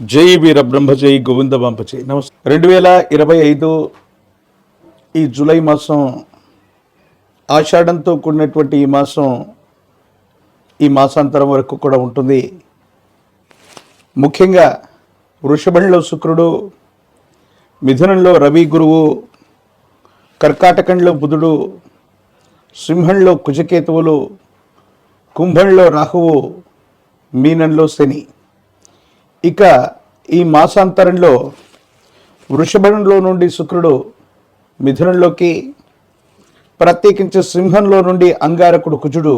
జై వీర బ్రహ్మ గోవింద బంప నమస్తే రెండు వేల ఇరవై ఐదు ఈ జూలై మాసం ఆషాఢంతో కూడినటువంటి ఈ మాసం ఈ మాసాంతరం వరకు కూడా ఉంటుంది. ముఖ్యంగా వృషభంలో శుక్రుడు మిథునంలో రవి గురువు కర్కాటకంలో బుధుడు సింహంలో కుజకేతువులు కుంభంలో రాహువు మీనంలో శని. ఇక ఈ మాసాంతరంలో వృషభంలో నుండి శుక్రుడు మిథునంలోకి ప్రత్యేకించి సింహంలో నుండి అంగారకుడు కుజుడు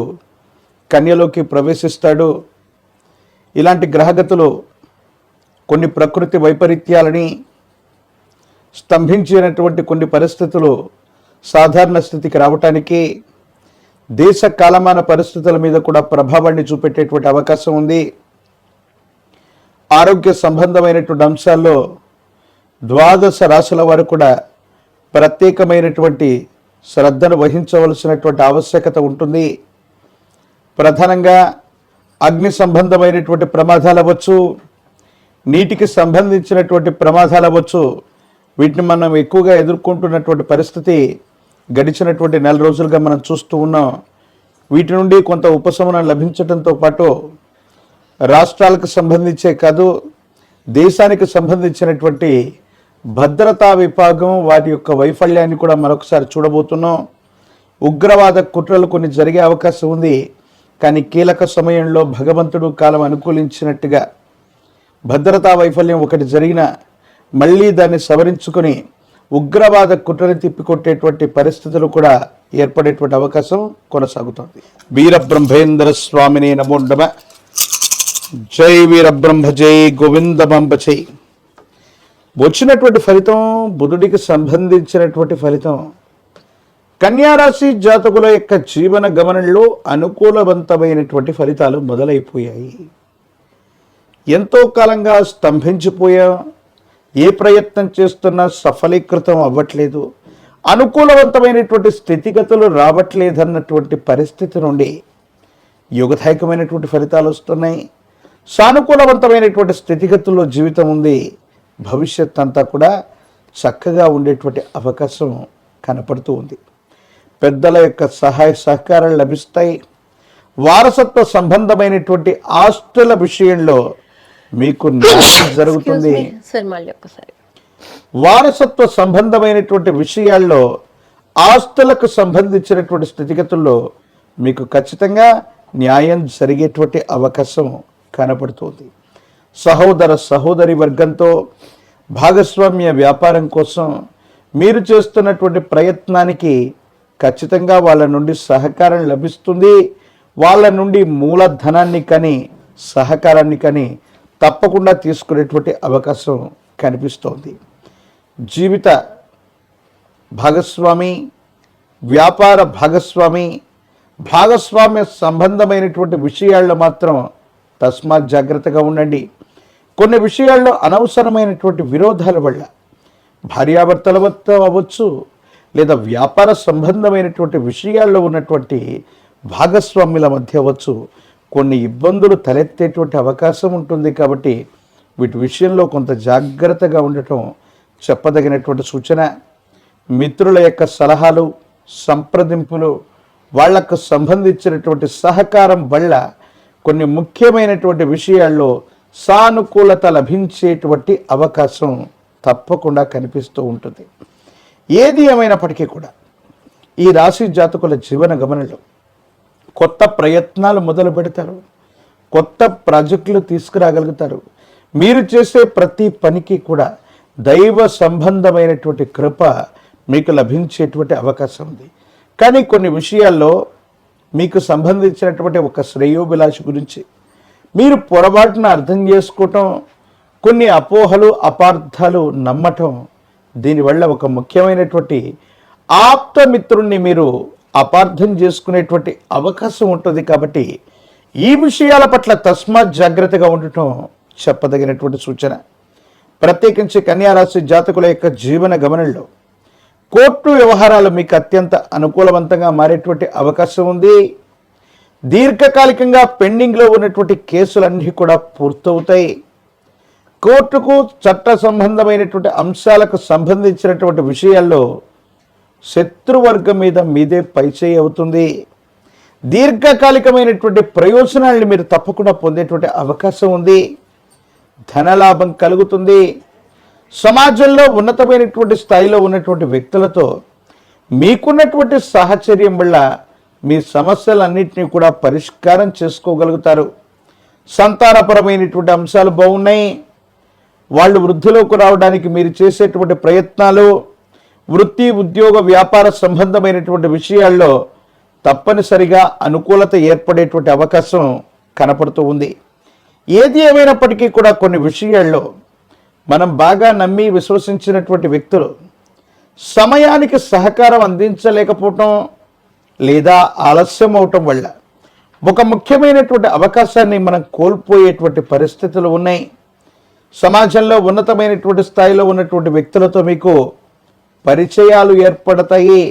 కన్యలోకి ప్రవేశిస్తాడు. ఇలాంటి గ్రహగతులు కొన్ని ప్రకృతి వైపరీత్యాలని స్తంభించినటువంటి కొన్ని పరిస్థితులు సాధారణ స్థితికి రావటానికి దేశ కాలమాన పరిస్థితుల మీద కూడా ప్రభావాన్ని చూపెట్టేటువంటి అవకాశం ఉంది. ఆరోగ్య సంబంధమైనటువంటి అంశాల్లో ద్వాదశ రాశుల వారు కూడా ప్రత్యేకమైనటువంటి శ్రద్ధను వహించవలసినటువంటి ఆవశ్యకత ఉంటుంది. ప్రధానంగా అగ్ని సంబంధమైనటువంటి ప్రమాదాలు అవ్వచ్చు నీటికి సంబంధించినటువంటి ప్రమాదాలు అవ్వచ్చు వీటిని మనం ఎక్కువగా ఎదుర్కొంటున్నటువంటి పరిస్థితి గడిచినటువంటి నెల రోజులుగా మనం చూస్తూ ఉన్నాం. వీటి నుండి కొంత ఉపశమనం లభించడంతో పాటు రాష్ట్రాలకు సంబంధించే కాదు దేశానికి సంబంధించినటువంటి భద్రతా విభాగం వాటి యొక్క వైఫల్యాన్ని కూడా మరొకసారి చూడబోతున్నాం. ఉగ్రవాద కుట్రలు కొన్ని జరిగే అవకాశం ఉంది కానీ కీలక సమయంలో భగవంతుడు కాలం అనుకూలించినట్టుగా భద్రతా వైఫల్యం ఒకటి జరిగిన మళ్ళీ దాన్ని సవరించుకొని ఉగ్రవాద కుట్రని తిప్పికొట్టేటువంటి పరిస్థితులు కూడా ఏర్పడేటువంటి అవకాశం కొనసాగుతోంది. వీరబ్రహ్మేంద్ర స్వామిని నమో నమ. జై వీర జై గోవింద బంబ జై వచ్చినటువంటి ఫలితం బుధుడికి సంబంధించినటువంటి ఫలితం. కన్యారాశి జాతకుల యొక్క జీవన గమనంలో అనుకూలవంతమైనటువంటి ఫలితాలు మొదలైపోయాయి. ఎంతో కాలంగా స్తంభించిపోయా. ఏ ప్రయత్నం చేస్తున్నా సఫలీకృతం అవ్వట్లేదు. అనుకూలవంతమైనటువంటి స్థితిగతులు రావట్లేదన్నటువంటి పరిస్థితి నుండి యుగదాయకమైనటువంటి ఫలితాలు వస్తున్నాయి. సానుకూలవంతమైనటువంటి స్థితిగతుల్లో జీవితం ఉంది. భవిష్యత్ అంతా కూడా చక్కగా ఉండేటువంటి అవకాశం కనపడుతూ ఉంది. పెద్దల యొక్క సహాయ సహకారాలు లభిస్తాయి. వారసత్వ సంబంధమైనటువంటి ఆస్తుల విషయంలో మీకు న్యాయం జరుగుతుంది. వారసత్వ సంబంధమైనటువంటి విషయాల్లో ఆస్తులకు సంబంధించినటువంటి స్థితిగతుల్లో మీకు ఖచ్చితంగా న్యాయం జరిగేటువంటి అవకాశం కనపడుతోంది. సహోదర సహోదరి వర్గంతో భాగస్వామ్య వ్యాపారం కోసం మీరు చేస్తున్నటువంటి ప్రయత్నానికి ఖచ్చితంగా వాళ్ళ నుండి సహకారం లభిస్తుంది. వాళ్ళ నుండి మూలధనాన్ని కానీ సహకారాన్ని కానీ తప్పకుండా తీసుకునేటువంటి అవకాశం కనిపిస్తోంది. జీవిత భాగస్వామి వ్యాపార భాగస్వామి భాగస్వామ్య సంబంధమైనటువంటి విషయాల్లో మాత్రం తస్మాత్ జాగ్రత్తగా ఉండండి. కొన్ని విషయాల్లో అనవసరమైనటువంటి విరోధాల వల్ల భార్యాభర్తల వద్ద అవ్వచ్చు లేదా వ్యాపార సంబంధమైనటువంటి విషయాల్లో ఉన్నటువంటి భాగస్వామ్యుల మధ్య అవ్వచ్చు. కొన్ని ఇబ్బందులు తలెత్తేటువంటి అవకాశం ఉంటుంది కాబట్టి వీటి విషయంలో కొంత జాగ్రత్తగా ఉండటం చెప్పదగినటువంటి సూచన. మిత్రుల యొక్క సలహాలు సంప్రదింపులు వాళ్ళకు సంబంధించినటువంటి సహకారం వల్ల కొన్ని ముఖ్యమైనటువంటి విషయాల్లో సానుకూలత లభించేటువంటి అవకాశం తప్పకుండా కనిపిస్తూ ఉంటుంది. ఏది ఏమైనప్పటికీ కూడా ఈ రాశి జాతకుల జీవన గమనంలో కొత్త ప్రయత్నాలు మొదలు పెడతారు. కొత్త ప్రాజెక్టులు తీసుకురాగలుగుతారు. మీరు చేసే ప్రతి పనికి కూడా దైవ సంబంధమైనటువంటి కృప మీకు లభించేటువంటి అవకాశం ఉంది. కానీ కొన్ని విషయాల్లో మీకు సంబంధించినటువంటి ఒక శ్రేయోభిలాషి గురించి. మీరు పొరపాటున అర్థం చేసుకోవటం కొన్ని అపోహలు అపార్థాలు నమ్మటం దీనివల్ల ఒక ముఖ్యమైనటువంటి ఆప్తమిత్రుణ్ణి మీరు అపార్థం చేసుకునేటువంటి అవకాశం ఉంటుంది కాబట్టి ఈ విషయాల పట్ల తస్మాత్ జాగ్రత్తగా ఉండటం చెప్పదగినటువంటి సూచన. ప్రత్యేకించి కన్యారాశి జాతకుల యొక్క జీవన గమనంలో కోర్టు వ్యవహారాలు మీకు అత్యంత అనుకూలవంతంగా మారేటువంటి అవకాశం ఉంది. దీర్ఘకాలికంగా పెండింగ్లో ఉన్నటువంటి కేసులన్నీ కూడా పూర్తవుతాయి. కోర్టుకు చట్ట సంబంధమైనటువంటి అంశాలకు సంబంధించినటువంటి విషయాల్లో శత్రువర్గం మీద మీదే పైచేయి అవుతుంది. దీర్ఘకాలికమైనటువంటి ప్రయోజనాలను మీరు తప్పకుండా పొందేటువంటి అవకాశం ఉంది. ధనలాభం కలుగుతుంది. సమాజంలో ఉన్నతమైనటువంటి స్థాయిలో ఉన్నటువంటి వ్యక్తులతో మీకున్నటువంటి సాహచర్యం వల్ల మీ సమస్యలన్నింటినీ కూడా పరిష్కారం చేసుకోగలుగుతారు. సంతానపరమైనటువంటి అంశాలు బాగున్నాయి. వాళ్ళు వృద్ధిలోకి రావడానికి మీరు చేసేటువంటి ప్రయత్నాలు వృత్తి ఉద్యోగ వ్యాపార సంబంధమైనటువంటి విషయాల్లో తప్పనిసరిగా అనుకూలత ఏర్పడేటువంటి అవకాశం కనపడుతూ ఉంది. ఏది ఏమైనప్పటికీ కూడా కొన్ని విషయాల్లో మనం బాగా నమ్మి విశ్వసించినటువంటి వ్యక్తులు సమయానికి సహకారం అందించలేకపోవటం లేదా ఆలస్యం అవటం వల్ల ఒక ముఖ్యమైనటువంటి అవకాశాన్ని మనం కోల్పోయేటువంటి పరిస్థితులు ఉన్నాయి. సమాజంలో ఉన్నతమైనటువంటి స్థాయిలో ఉన్నటువంటి వ్యక్తులతో మీకు పరిచయాలు ఏర్పడతాయి.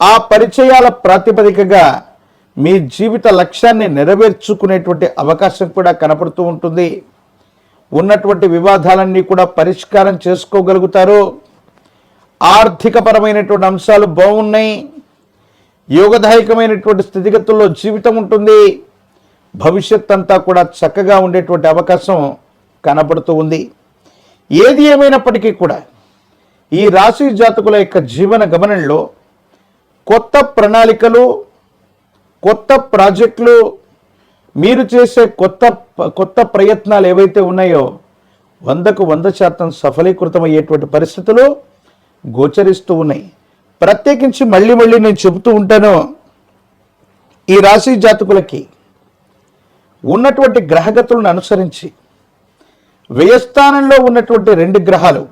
ఆ పరిచయాల ప్రాతిపదికగా మీ జీవిత లక్ష్యాన్ని నెరవేర్చుకునేటువంటి అవకాశం కూడా కనపడుతూ ఉంటుంది. ఉన్నటువంటి వివాదాలన్నీ కూడా పరిష్కారం చేసుకోగలుగుతారు. ఆర్థికపరమైనటువంటి అంశాలు బాగున్నాయి. యోగదాయకమైనటువంటి స్థితిగతుల్లో జీవితం ఉంటుంది. భవిష్యత్ అంతా కూడా చక్కగా ఉండేటువంటి అవకాశం కనబడుతూ ఉంది. ఏది ఏమైనప్పటికీ కూడా ఈ రాశి జాతకుల యొక్క జీవన గమనంలో కొత్త ప్రణాళికలు కొత్త ప్రాజెక్టులు మీరు చేసే కొత్త కొత్త ప్రయత్నాలు ఏవైతే ఉన్నాయో వందకు వంద శాతం సఫలీకృతమయ్యేటువంటి పరిస్థితులు గోచరిస్తూ ఉన్నాయి. ప్రత్యేకించి మళ్ళీ మళ్ళీ నేను చెబుతూ ఉంటాను ఈ రాశి జాతకులకి ఉన్నటువంటి గ్రహగతులను అనుసరించి వ్యయస్థానంలో ఉన్నటువంటి రెండు గ్రహాలు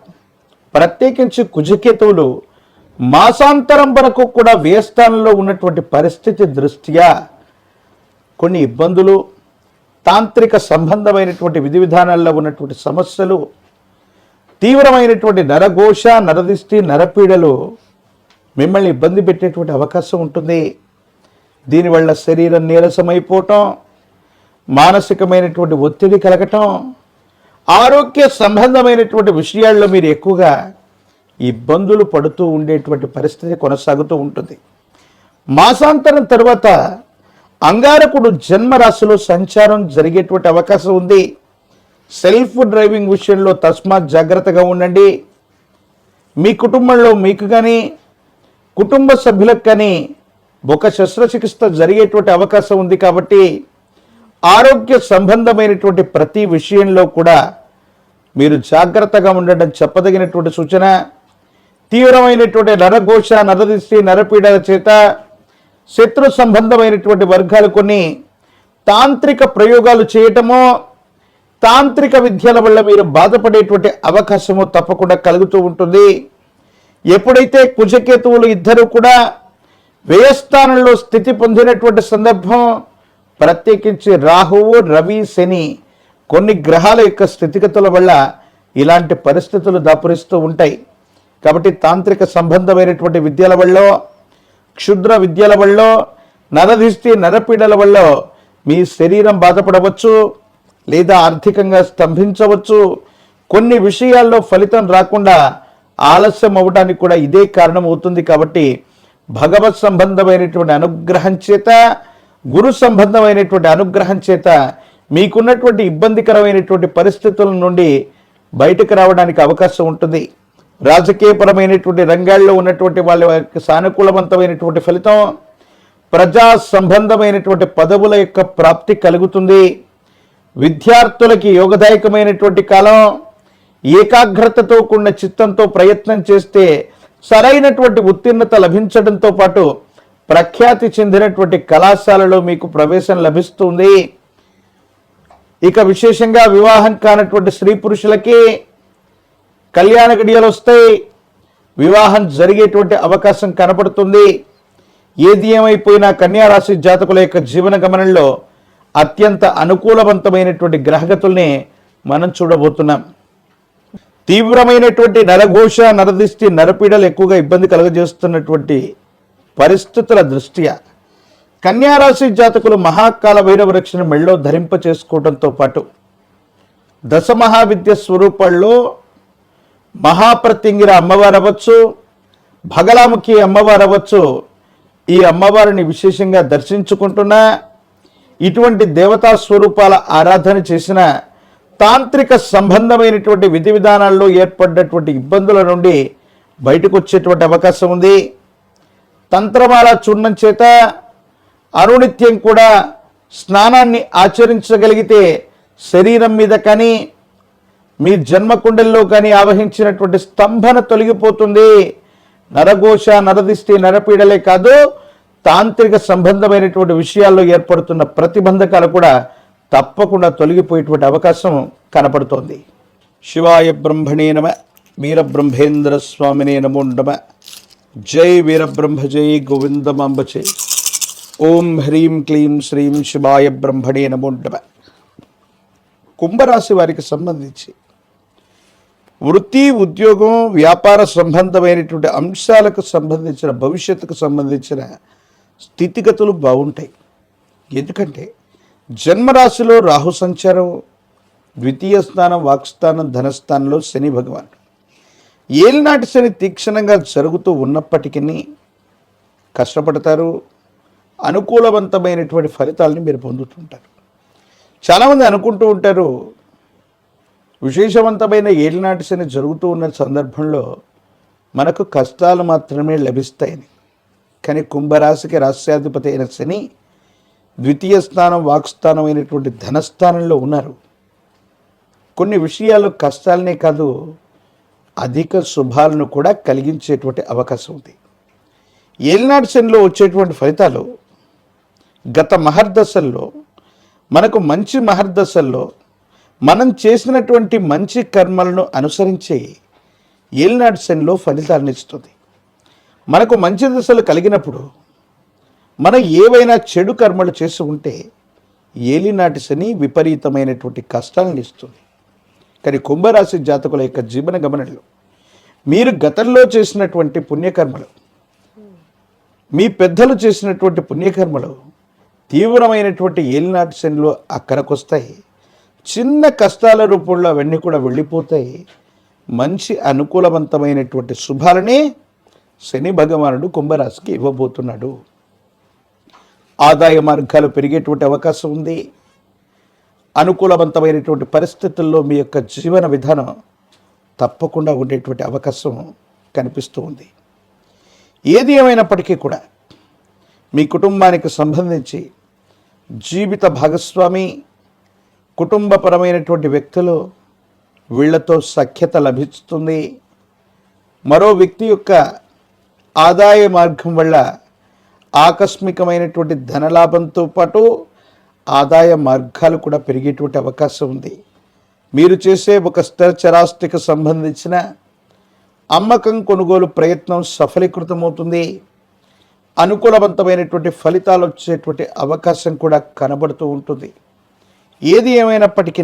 ప్రత్యేకించి కుజకేతువులు మాసాంతరం వరకు కూడా వ్యయస్థానంలో ఉన్నటువంటి పరిస్థితి దృష్ట్యా కొన్ని ఇబ్బందులు తాంత్రిక సంబంధమైనటువంటి విధి విధానాల్లో ఉన్నటువంటి సమస్యలు తీవ్రమైనటువంటి నరఘోష నరదిష్టి నరపీడలు మిమ్మల్ని ఇబ్బంది పెట్టేటువంటి అవకాశం ఉంటుంది. దీనివల్ల శరీరం నీరసమైపోవటం మానసికమైనటువంటి ఒత్తిడి కలగటం ఆరోగ్య సంబంధమైనటువంటి విషయాల్లో మీరు ఎక్కువగా ఇబ్బందులు పడుతూ ఉండేటువంటి పరిస్థితి కొనసాగుతూ ఉంటుంది. మాసాంతరం తర్వాత అంగారకుడు జన్మరాశిలో సంచారం జరిగేటువంటి అవకాశం ఉంది. సెల్ఫ్ డ్రైవింగ్ విషయంలో తస్మాత్ జాగ్రత్తగా ఉండండి. మీ కుటుంబంలో మీకు కానీ కుటుంబ సభ్యులకు కానీ ఒక శస్త్రచికిత్స జరిగేటువంటి అవకాశం ఉంది కాబట్టి ఆరోగ్య సంబంధమైనటువంటి ప్రతి విషయంలో కూడా మీరు జాగ్రత్తగా ఉండడం చెప్పదగినటువంటి సూచన. తీవ్రమైనటువంటి నరఘోష నరదిష్టి నరపీడల చేత శత్రు సంబంధమైనటువంటి వర్గాలు కొన్ని తాంత్రిక ప్రయోగాలు చేయటమో తాంత్రిక విద్యల వల్ల మీరు బాధపడేటువంటి అవకాశము తప్పకుండా కలుగుతూ ఉంటుంది. ఎప్పుడైతే కుజకేతువులు ఇద్దరు కూడా వ్యయస్థానంలో స్థితి పొందినటువంటి సందర్భం ప్రత్యేకించి రాహువు రవి శని కొన్ని గ్రహాల యొక్క స్థితిగతుల వల్ల ఇలాంటి పరిస్థితులు దాపురిస్తూ ఉంటాయి. కాబట్టి తాంత్రిక సంబంధమైనటువంటి విద్యల వల్ల క్షుద్ర విద్యల వల్ల నరధిష్టి నరపీడల వల్ల మీ శరీరం బాధపడవచ్చు లేదా ఆర్థికంగా స్తంభించవచ్చు. కొన్ని విషయాల్లో ఫలితం రాకుండా ఆలస్యం అవ్వడానికి కూడా ఇదే కారణం అవుతుంది కాబట్టి భగవత్ సంబంధమైనటువంటి అనుగ్రహం చేత గురు సంబంధమైనటువంటి అనుగ్రహం చేత మీకున్నటువంటి ఇబ్బందికరమైనటువంటి పరిస్థితుల నుండి బయటకు రావడానికి అవకాశం ఉంటుంది. రాజకీయపరమైనటువంటి రంగాల్లో ఉన్నటువంటి వాళ్ళ యొక్క సానుకూలవంతమైనటువంటి ఫలితం ప్రజా సంబంధమైనటువంటి పదవుల యొక్క ప్రాప్తి కలుగుతుంది. విద్యార్థులకి యోగదాయకమైనటువంటి కాలం ఏకాగ్రతతో కూడిన చిత్తంతో ప్రయత్నం చేస్తే సరైనటువంటి ఉత్తీర్ణత లభించడంతో పాటు ప్రఖ్యాతి చెందినటువంటి కళాశాలలో మీకు ప్రవేశం లభిస్తుంది. ఇక విశేషంగా వివాహం కానటువంటి స్త్రీ పురుషులకి కళ్యాణ గడియలు వస్తాయి. వివాహం జరిగేటువంటి అవకాశం కనపడుతుంది. ఏది ఏమైపోయినా కన్యారాశి జాతకుల యొక్క జీవన గమనంలో అత్యంత అనుకూలవంతమైనటువంటి గ్రహగతుల్ని మనం చూడబోతున్నాం. తీవ్రమైనటువంటి నరఘోష నరదిష్టి నరపీడలు ఎక్కువగా ఇబ్బంది కలుగజేస్తున్నటువంటి పరిస్థితుల దృష్ట్యా కన్యారాశి జాతకులు మహాకాల భైరవ రక్షణ మెళ్ళో ధరింప చేసుకోవడంతో పాటు దశ మహావిద్య స్వరూపాల్లో మహాప్రత్యంగిర అమ్మవారు అవ్వచ్చు భగలాముఖి అమ్మవారు అవ్వచ్చు ఈ అమ్మవారిని విశేషంగా దర్శించుకుంటున్నా ఇటువంటి దేవతా స్వరూపాల ఆరాధన చేసిన తాంత్రిక సంబంధమైనటువంటి విధి విధానాల్లో ఏర్పడినటువంటి ఇబ్బందుల నుండి బయటకు వచ్చేటువంటి అవకాశం ఉంది. తంత్రమాల చూర్ణం చేత అనునిత్యం కూడా స్నానాన్ని ఆచరించగలిగితే శరీరం మీద కానీ మీ జన్మకుండల్లో కానీ ఆవహించినటువంటి స్తంభన తొలగిపోతుంది. నరఘోష నరదిష్టి నరపీడలే కాదు తాంత్రిక సంబంధమైనటువంటి విషయాల్లో ఏర్పడుతున్న ప్రతిబంధకాలు కూడా తప్పకుండా తొలగిపోయేటువంటి అవకాశం కనపడుతోంది. శివాయ బ్రహ్మణే నమ వీరబ్రహ్మేంద్ర స్వామినే నమో నమ. జై వీరబ్రహ్మ జై గోవిందమాంబ జై. ఓం హ్రీం క్లీం శ్రీం శివాయ బ్రహ్మణే నమో నమ. కుంభరాశి వారికి సంబంధించి వృత్తి ఉద్యోగం వ్యాపార సంబంధమైనటువంటి అంశాలకు సంబంధించిన భవిష్యత్తుకు సంబంధించిన స్థితిగతులు బాగుంటాయి. ఎందుకంటే జన్మరాశిలో రాహు సంచారం ద్వితీయ స్థానం వాక్స్థానం ధనస్థానంలో శని భగవాన్ ఏలినాటి శని తీక్షణంగా జరుగుతూ ఉన్నప్పటికీ కష్టపడతారు అనుకూలవంతమైనటువంటి ఫలితాలని మీరు పొందుతుంటారు. చాలామంది అనుకుంటూ ఉంటారు విశేషవంతమైన ఏలినాటి శని జరుగుతూ ఉన్న సందర్భంలో మనకు కష్టాలు మాత్రమే లభిస్తాయని. కానీ కుంభరాశికి రాష్ట్రాధిపతి అయిన శని ద్వితీయ స్థానం వాక్స్థానం అయినటువంటి ధనస్థానంలో ఉన్నారు. కొన్ని విషయాలు కష్టాలనే కాదు అధిక శుభాలను కూడా కలిగించేటువంటి అవకాశం ఉంది. ఏలినాటి శనిలో వచ్చేటువంటి ఫలితాలు గత మహర్దశల్లో మనకు మంచి మహర్దశల్లో మనం చేసినటువంటి మంచి కర్మలను అనుసరించి ఏలినాటి శనిలో ఫలితాలను ఇస్తుంది. మనకు మంచి దశలు కలిగినప్పుడు మనం ఏవైనా చెడు కర్మలు చేసి ఉంటే ఏలినాటి శని విపరీతమైనటువంటి కష్టాలను ఇస్తుంది. కానీ కుంభరాశి జాతకుల యొక్క జీవన గమనంలో మీరు గతంలో చేసినటువంటి పుణ్యకర్మలు మీ పెద్దలు చేసినటువంటి పుణ్యకర్మలు తీవ్రమైనటువంటి ఏలినాటి శనిలో అక్కడికొస్తాయి చిన్న కష్టాల రూపంలో అవన్నీ కూడా వెళ్ళిపోతాయి. మంచి అనుకూలవంతమైనటువంటి శుభాలనే శని భగవానుడు కుంభరాశికి ఇవ్వబోతున్నాడు. ఆదాయ మార్గాలు పెరిగేటువంటి అవకాశం ఉంది. అనుకూలవంతమైనటువంటి పరిస్థితుల్లో మీ యొక్క జీవన విధానం తప్పకుండా ఉండేటువంటి అవకాశం కనిపిస్తూ ఉంది. ఏది ఏమైనప్పటికీ కూడా మీ కుటుంబానికి సంబంధించి జీవిత భాగస్వామి కుటుంబపరమైనటువంటి వ్యక్తులు వీళ్ళతో సఖ్యత లభిస్తుంది. మరో వ్యక్తి యొక్క ఆదాయ మార్గం వల్ల ఆకస్మికమైనటువంటి ధనలాభంతో పాటు ఆదాయ మార్గాలు కూడా పెరిగేటువంటి అవకాశం ఉంది. మీరు చేసే ఒక స్థిరచరాస్తికి సంబంధించిన అమ్మకం కొనుగోలు ప్రయత్నం సఫలీకృతమవుతుంది. అనుకూలవంతమైనటువంటి ఫలితాలు వచ్చేటువంటి అవకాశం కూడా కనబడుతూ ఉంటుంది. ఏది ఏమైనప్పటికీ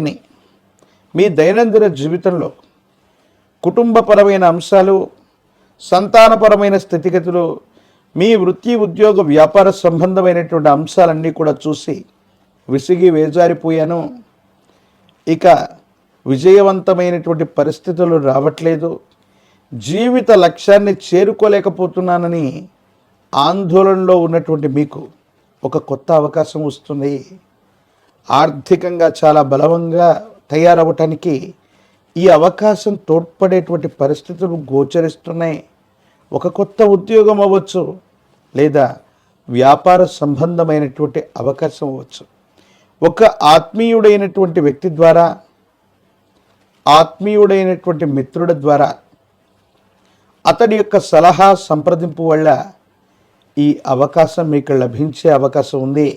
మీ దైనందిన జీవితంలో కుటుంబపరమైన అంశాలు సంతానపరమైన స్థితిగతులు మీ వృత్తి ఉద్యోగ వ్యాపార సంబంధమైనటువంటి అంశాలన్నీ కూడా చూసి విసిగి వేజారిపోయాను. ఇక విజయవంతమైనటువంటి పరిస్థితులు రావట్లేదు. జీవిత లక్ష్యాన్ని చేరుకోలేకపోతున్నానని ఆందోళనలో ఉన్నటువంటి మీకు ఒక కొత్త అవకాశం వస్తుంది. ఆర్థికంగా చాలా బలవంగా తయారవటానికి ఈ అవకాశం తోడ్పడేటువంటి పరిస్థితులు గోచరిస్తున్నాయి. ఒక కొత్త ఉద్యోగం అవ్వచ్చు లేదా వ్యాపార సంబంధమైనటువంటి అవకాశం అవ్వచ్చు. ఒక ఆత్మీయుడైనటువంటి వ్యక్తి ద్వారా ఆత్మీయుడైనటువంటి మిత్రుడి ద్వారా అతడి యొక్క సలహా సంప్రదింపు వల్ల ఈ అవకాశం మీకు లభించే అవకాశం ఉంది.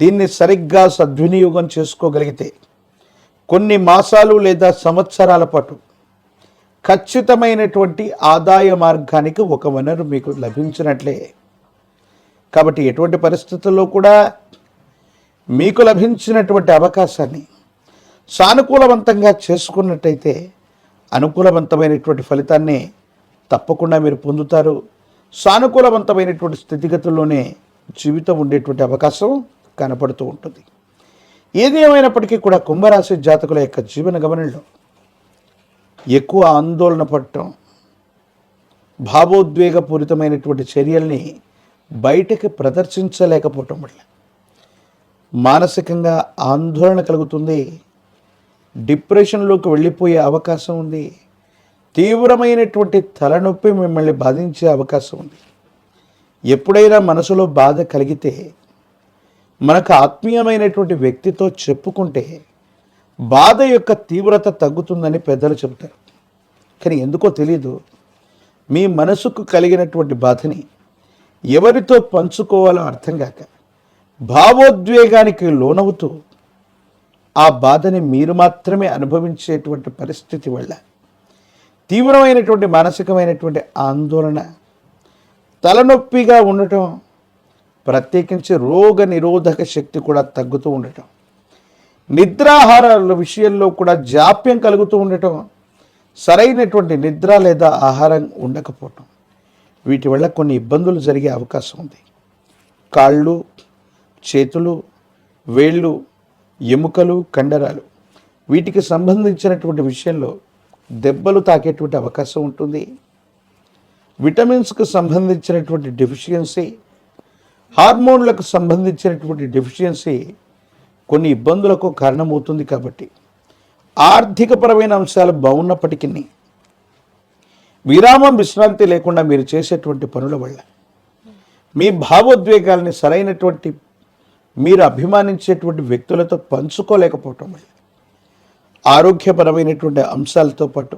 దీన్ని సరిగ్గా సద్వినియోగం చేసుకోగలిగితే కొన్ని మాసాలు లేదా సంవత్సరాల పాటు ఖచ్చితమైనటువంటి ఆదాయ మార్గానికి ఒక వనరు మీకు లభించినట్లే. కాబట్టి ఎటువంటి పరిస్థితుల్లో కూడా మీకు లభించినటువంటి అవకాశాన్ని సానుకూలవంతంగా చేసుకున్నట్టయితే అనుకూలవంతమైనటువంటి ఫలితాన్ని తప్పకుండా మీరు పొందుతారు. సానుకూలవంతమైనటువంటి స్థితిగతుల్లోనే జీవితం ఉండేటువంటి అవకాశం కనపడుతూ ఉంటుంది. ఏది ఏమైనప్పటికీ కూడా కుంభరాశి జాతకుల యొక్క జీవన గమనంలో ఎక్కువ ఆందోళన పడటం భావోద్వేగపూరితమైనటువంటి చర్యల్ని బయటకి ప్రదర్శించలేకపోవటం వల్ల మానసికంగా ఆందోళన కలుగుతుంది డిప్రెషన్లోకి వెళ్ళిపోయే అవకాశం ఉంది తీవ్రమైనటువంటి తలనొప్పి మిమ్మల్ని బాధించే అవకాశం ఉంది. ఎప్పుడైనా మనసులో బాధ కలిగితే మనకు ఆత్మీయమైనటువంటి వ్యక్తితో చెప్పుకుంటే బాధ యొక్క తీవ్రత తగ్గుతుందని పెద్దలు చెబుతారు. కానీ ఎందుకో తెలియదు మీ మనసుకు కలిగినటువంటి బాధని ఎవరితో పంచుకోవాలో అర్థం కాక భావోద్వేగానికి లోనవుతూ ఆ బాధని మీరు మాత్రమే అనుభవించేటువంటి పరిస్థితి వల్ల తీవ్రమైనటువంటి మానసికమైనటువంటి ఆందోళన తలనొప్పిగా ఉండటం ప్రత్యేకించి రోగ నిరోధక శక్తి కూడా తగ్గుతూ ఉండటం. నిద్రాహారాల విషయంలో కూడా జాప్యం కలుగుతూ ఉండటం. సరైనటువంటి నిద్ర లేదా ఆహారం ఉండకపోవటం. వీటి వల్ల కొన్ని ఇబ్బందులు జరిగే అవకాశం ఉంది. కాళ్ళు చేతులు వేళ్ళు ఎముకలు కండరాలు వీటికి సంబంధించినటువంటి విషయంలో దెబ్బలు తాకేటువంటి అవకాశం ఉంటుంది. విటమిన్స్కు సంబంధించినటువంటి డెఫిషియన్సీ హార్మోన్లకు సంబంధించినటువంటి డెఫిషియన్సీ కొన్ని ఇబ్బందులకు కారణమవుతుంది కాబట్టి ఆర్థికపరమైన అంశాలు బాగున్నప్పటికీ విరామం విశ్రాంతి లేకుండా మీరు చేసేటువంటి పనుల వల్ల మీ భావోద్వేగాల్ని సరైనటువంటి మీరు అభిమానించేటువంటి వ్యక్తులతో పంచుకోలేకపోవటం వల్ల ఆరోగ్యపరమైనటువంటి అంశాలతో పాటు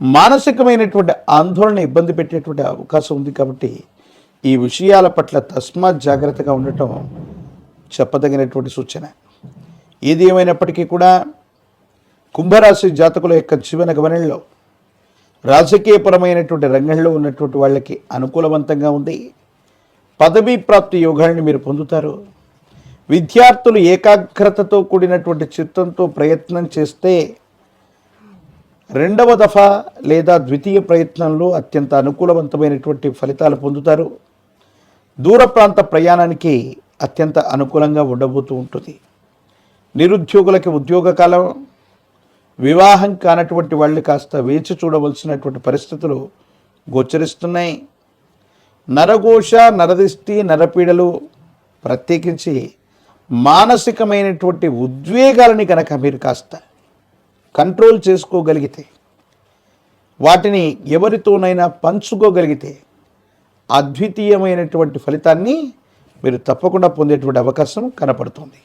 మానసికమైనటువంటి ఆందోళన ఇబ్బంది పెట్టేటువంటి అవకాశం ఉంది కాబట్టి ఈ విషయాల పట్ల తస్మాత్ జాగ్రత్తగా ఉండటం చెప్పదగినటువంటి సూచన. ఏది ఏమైనప్పటికీ కూడా కుంభరాశి జాతకుల యొక్క జీవన గమనంలో రాజకీయపరమైనటువంటి రంగంలో ఉన్నటువంటి వాళ్ళకి అనుకూలవంతంగా ఉంది. పదవీ ప్రాప్తి యోగాల్ని మీరు పొందుతారు. విద్యార్థులు ఏకాగ్రతతో కూడినటువంటి చిత్తంతో ప్రయత్నం చేస్తే రెండవ దఫా లేదా ద్వితీయ ప్రయత్నంలో అత్యంత అనుకూలవంతమైనటువంటి ఫలితాలు పొందుతారు. దూర ప్రాంత ప్రయాణానికి అత్యంత అనుకూలంగా ఉండబోతూ ఉంటుంది. నిరుద్యోగులకి ఉద్యోగ కాలం వివాహం కానటువంటి వాళ్ళు కాస్త వేచి చూడవలసినటువంటి పరిస్థితులు గోచరిస్తున్నాయి. నరఘోష నరదిష్టి నరపీడలు ప్రత్యేకించి మానసికమైనటువంటి ఉద్వేగాలని కనుక మీరు కాస్త కంట్రోల్ చేసుకోగలిగితే వాటిని ఎవరితోనైనా పంచుకోగలిగితే అద్వితీయమైనటువంటి ఫలితాన్ని మీరు తప్పకుండా పొందేటువంటి అవకాశం కనపడుతుంది.